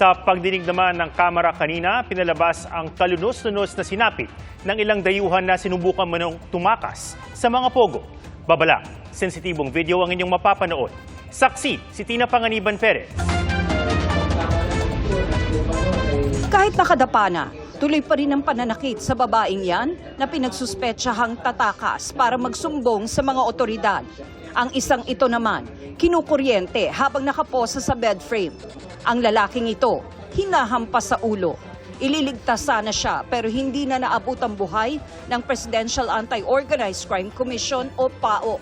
Sa pagdinig naman ng Kamara kanina, pinalabas ang kalunos-lunos na sinapit ng ilang dayuhan na sinubukan manong tumakas sa mga pogo. Babala, sensitibong video ang inyong mapapanood. Saksi, si Tina Panganiban Perez. Kahit nakadapa na, tuloy pa rin ang pananakit sa babaeng yan na pinagsuspetsahang tatakas para magsumbong sa mga otoridad. Ang isang ito naman, kinukuryente habang nakaposa sa bed frame. Ang lalaking ito, hinahampas sa ulo. Ililigtas sana siya pero hindi na naabot ang buhay ng Presidential Anti-Organized Crime Commission o PAOK.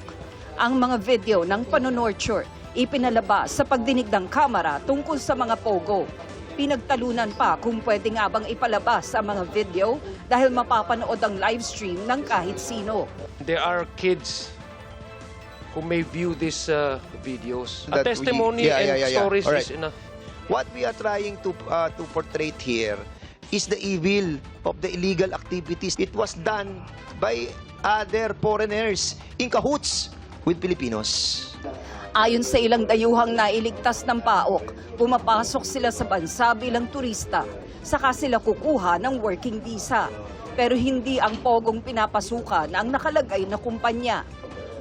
Ang mga video ng panonorture ipinalabas sa pagdinig ng Kamara tungkol sa mga pogo. Pinagtalunan pa kung pwede nga bang ipalabas ang mga video dahil mapapanood ang live stream ng kahit sino. There are kids who may view these uh, videos. A That we- testimony yeah, and yeah, yeah, yeah. stories Alright. is enough. What we are trying to uh, to portray here is the evil of the illegal activities. It was done by other foreigners in cahoots with Filipinos. Ayon sa ilang dayuhang nailigtas ng PAOK, pumapasok sila sa bansa bilang turista, saka sila kukuha ng working visa. Pero hindi ang pogong pinapasukan ang nakalagay na kumpanya.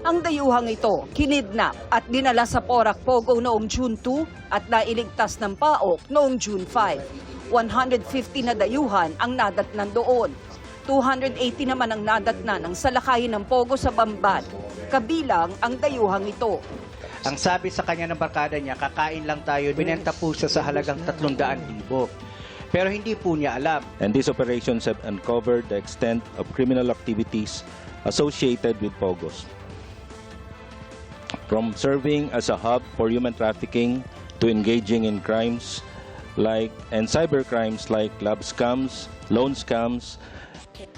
Ang dayuhang ito, kinidnap at dinala sa Porac Pogo noong June 2 at nailigtas ng PAOK noong June 5. 150 na dayuhan ang nadatnan doon. 280 naman ang nadatnan ng salakayin ng Pogo sa Bamban. Kabilang ang dayuhang ito. Ang sabi sa kanya ng barkada niya, kakain lang tayo, binenta po siya sa halagang 300,000. Pero hindi po niya alam. and these operations have uncovered the extent of criminal activities associated with POGOS. From serving as a hub for human trafficking to engaging in crimes like and cyber crimes like lab scams, loan scams,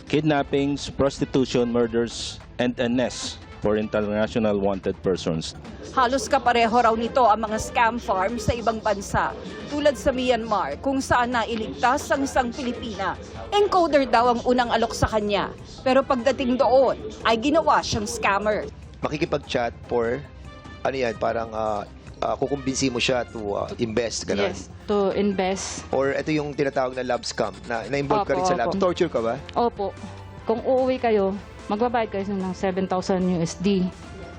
kidnappings, prostitution, murders, and NS for international wanted persons. Halos kapareho raw nito ang mga scam farm sa ibang bansa, tulad sa Myanmar kung saan nailigtas ang isang Pilipina. Encoder daw ang unang alok sa kanya, pero pagdating doon ay ginawa siyang scammer. Makikipag-chat for, ano yan, parang uh, uh, kukumbinsi mo siya to uh, invest, ganun. Yes, to invest. Or ito yung tinatawag na love scam, na na-involve ka rin sa love. Torture ka ba? Opo. Kung uuwi kayo, magbabayad kayo ng 7,000 USD.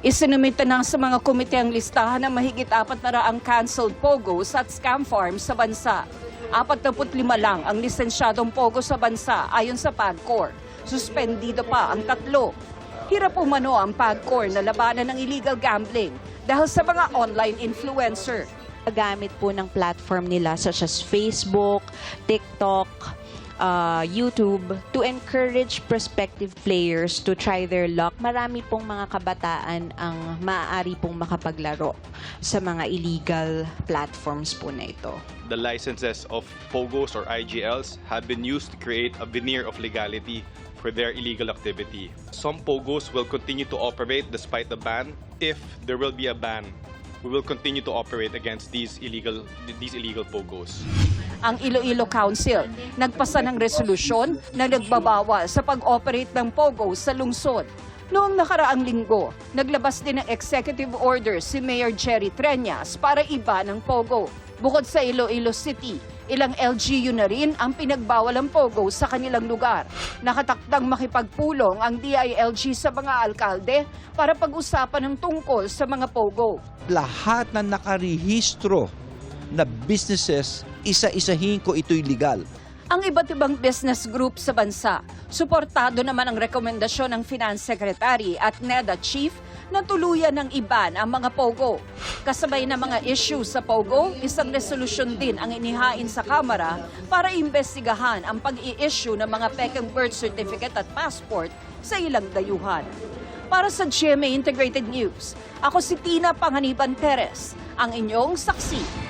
Isinumita na sa mga komite ang listahan ng mahigit apat na raang canceled pogos at scam farms sa bansa. 45 lang ang lisensyadong pogo sa bansa ayon sa PAGCOR. Suspendido pa ang tatlo. Hirap umano ang PAGCOR na labanan ng illegal gambling dahil sa mga online influencer. gamit po ng platform nila such as Facebook, TikTok, uh, YouTube to encourage prospective players to try their luck. Marami pong mga kabataan ang maaari pong makapaglaro sa mga illegal platforms po na ito. the licenses of POGOs or IGLs have been used to create a veneer of legality for their illegal activity. Some POGOs will continue to operate despite the ban. If there will be a ban, we will continue to operate against these illegal these illegal POGOs. Ang Iloilo Council nagpasa ng resolusyon na nagbabawal sa pag-operate ng POGO sa lungsod. Noong nakaraang linggo, naglabas din ng executive order si Mayor Jerry Treñas para iba ng POGO. Bukod sa Iloilo City, ilang LGU na rin ang pinagbawal ang POGO sa kanilang lugar. Nakatakdang makipagpulong ang DILG sa mga alkalde para pag-usapan ng tungkol sa mga POGO. lahat na nakarehistro na businesses, isa-isahin ko ito'y legal. ang iba't ibang business group sa bansa. Suportado naman ang rekomendasyon ng Finance Secretary at NEDA Chief na tuluyan ng iban ang mga POGO. Kasabay na mga issue sa POGO, isang resolusyon din ang inihain sa Kamara para imbestigahan ang pag-i-issue ng mga pekeng birth certificate at passport sa ilang dayuhan. Para sa GMA Integrated News, ako si Tina Panganiban Perez, ang inyong saksi.